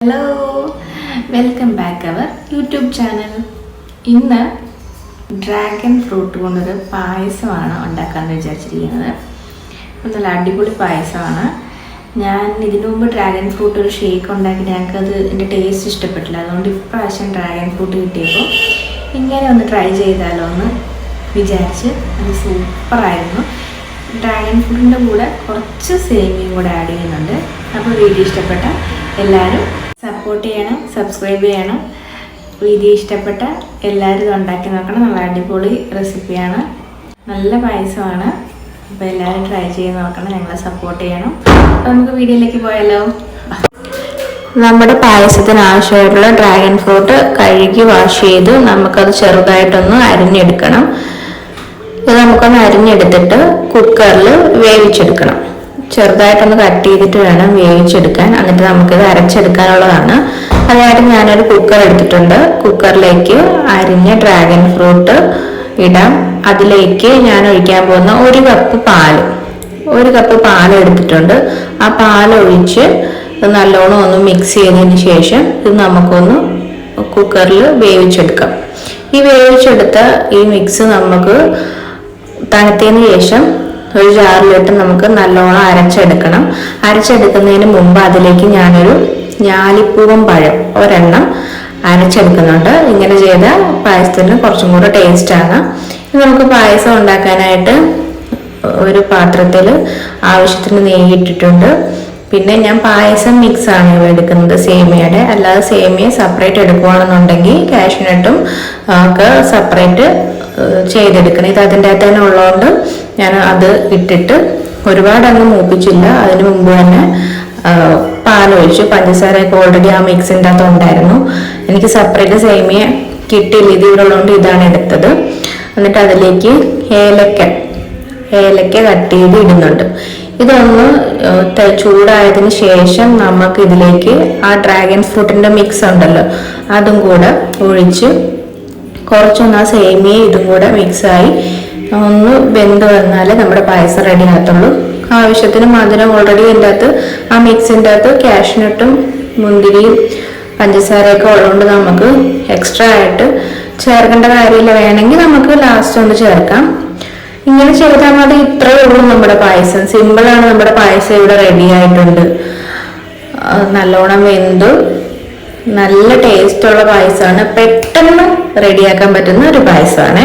Hello welcome back our YouTube channel ഇന്ന് dragon fruit കൊണ്ടൊരു പായസമാണ് ഉണ്ടാക്കാമെന്ന് വിചാരിച്ചിരിക്കുന്നത്. നല്ല അടിപൊളി പായസമാണ്. ഞാൻ ഇതിനു മുമ്പ് ഡ്രാഗൺ ഫ്രൂട്ട് ഒരു ഷേക്ക് ഉണ്ടാക്കി ഞങ്ങൾക്കത് എന്റെ ടേസ്റ്റ് ഇഷ്ടപ്പെട്ടില്ല. അതുകൊണ്ട് ഇപ്രാവശ്യം ഡ്രാഗൺ ഫ്രൂട്ട് കിട്ടിയപ്പോൾ ഇങ്ങനെ ഒന്ന് ട്രൈ ചെയ്താലോ എന്ന് വിചാരിച്ച് അത് സൂപ്പറായിരുന്നു. ഡ്രാഗൺ ഫ്രൂട്ടിന്റെ കൂടെ കുറച്ച് സേമിയും കൂടെ ആഡ് ചെയ്യുന്നുണ്ട്. അപ്പോൾ വീഡിയോ ഇഷ്ടപ്പെട്ട എല്ലാവരും സപ്പോർട്ട് ചെയ്യണം സബ്സ്ക്രൈബ് ചെയ്യണം. വീഡിയോ ഇഷ്ടപ്പെട്ട എല്ലാവരും ഉണ്ടാക്കി നോക്കണം. നല്ല അടിപൊളി റെസിപ്പിയാണ് നല്ല പായസമാണ്. അപ്പോൾ എല്ലാവരും ട്രൈ ചെയ്ത് നോക്കണം. ഞങ്ങളെ സപ്പോർട്ട് ചെയ്യണം. അപ്പോൾ നമുക്ക് വീഡിയോയിലേക്ക് പോയാലോ? നമ്മുടെ പായസത്തിന് ആവശ്യമായിട്ടുള്ള ഡ്രാഗൺ ഫ്രൂട്ട് കഴുകി വാഷ് ചെയ്ത് നമുക്കത് ചെറുതായിട്ടൊന്ന് അരിഞ്ഞെടുക്കണം. ഇത് നമുക്കൊന്ന് അരിഞ്ഞെടുത്തിട്ട് കുക്കറിൽ വേവിച്ചെടുക്കണം. ചെറുതായിട്ടൊന്ന് കട്ട് ചെയ്തിട്ട് വേണം വേവിച്ചെടുക്കാൻ. എന്നിട്ട് നമുക്കിത് അരച്ചെടുക്കാനുള്ളതാണ്. അതിനായിട്ട് ഞാനൊരു കുക്കർ എടുത്തിട്ടുണ്ട്. കുക്കറിലേക്ക് അരിഞ്ഞ ഡ്രാഗൺ ഫ്രൂട്ട് ഇടാം. അതിലേക്ക് ഞാൻ ഒഴിക്കാൻ പോകുന്ന ഒരു കപ്പ് പാൽ ഒരു കപ്പ് പാൽ എടുത്തിട്ടുണ്ട്. ആ പാൽ ഒഴിച്ച് നല്ലോണം ഒന്ന് മിക്സ് ചെയ്തതിന് ശേഷം ഇത് നമുക്കൊന്ന് കുക്കറിൽ വേവിച്ചെടുക്കാം. ഈ വേവിച്ചെടുത്ത ഈ മിക്സ് നമുക്ക് തണുത്തതിന് ശേഷം ഒരു ജാറിലിട്ട് നമുക്ക് നല്ലോണം അരച്ചെടുക്കണം. അരച്ചെടുക്കുന്നതിന് മുമ്പ് അതിലേക്ക് ഞാനൊരു ഞാലിപ്പൂവൻ പഴം ഒരെണ്ണം അരച്ചെടുക്കുന്നുണ്ട്. ഇങ്ങനെ ചെയ്ത പായസത്തിന് കുറച്ചും കൂടെ ടേസ്റ്റാണ് നമുക്ക് പായസം ഉണ്ടാക്കാനായിട്ട് ഒരു പാത്രത്തിൽ ആവശ്യത്തിന് നെയ്യ് ഇട്ടിട്ടുണ്ട്. പിന്നെ ഞാൻ പായസം മിക്സ് ആണ് ഇവിടെ എടുക്കുന്നത് സേമിയയുടെ. അല്ലാതെ സേമിയ സെപ്പറേറ്റ് എടുക്കുകയാണെന്നുണ്ടെങ്കിൽ കാഷ്നട്ടും ഒക്കെ സെപ്പറേറ്റ് ചെയ്തെടുക്കണം. ഇത് അതിന്റെ അകത്ത് തന്നെ ഉള്ളതുകൊണ്ട് ഞാൻ അത് ഇട്ടിട്ട് ഒരുപാട് അങ്ങ് മൂപ്പിച്ചില്ല. അതിന് മുമ്പ് തന്നെ പാലൊഴിച്ചു പഞ്ചസാരയൊക്കെ ഓൾറെഡി ആ മിക്സിന്റെ അകത്ത് ഉണ്ടായിരുന്നു. എനിക്ക് സെപ്പറേറ്റ് സേമിയ കിട്ടിയില്ല. ഇതിലുള്ളതുകൊണ്ട് ഇതാണ് എടുത്തത്. എന്നിട്ട് അതിലേക്ക് ഏലക്ക ഏലക്ക കട്ട് ചെയ്ത് ഇടുന്നുണ്ട്. ഇതൊന്ന് ചൂടായതിന് ശേഷം നമുക്ക് ഇതിലേക്ക് ആ ഡ്രാഗൺ ഫ്രൂട്ടിന്റെ മിക്സ് ഉണ്ടല്ലോ അതും കൂടെ ഒഴിച്ച് കുറച്ചൊന്ന് ആ സേമിയ ഇതും കൂടെ മിക്സായി ഒന്ന് വെന്ത് വന്നാലേ നമ്മുടെ പായസം റെഡി ആകത്തുള്ളൂ. ആവശ്യത്തിന് മധുരം ഓൾറെഡി എന്റെ അകത്ത് ആ മിക്സിന്റെ അകത്ത് കാഷ്നട്ടും മുന്തിരിയും പഞ്ചസാരയൊക്കെ ഉള്ളതുകൊണ്ട് നമുക്ക് എക്സ്ട്രാ ആയിട്ട് ചേർക്കേണ്ട കാര്യമില്ല. വേണമെങ്കിൽ നമുക്ക് ലാസ്റ്റ് ഒന്ന് ചേർക്കാം. ഇങ്ങനെ ചെയ്താൽ മതി. ഇത്രയേ ഉള്ളൂ നമ്മുടെ പായസം. സിമ്പിളാണ് നമ്മുടെ പായസം ഇവിടെ റെഡി ആയിട്ടുണ്ട്. നല്ലോണം വെന്തു. നല്ല ടേസ്റ്റുള്ള പായസമാണ്. പെട്ടെന്ന് റെഡിയാക്കാൻ പറ്റുന്ന ഒരു പായസമാണ്.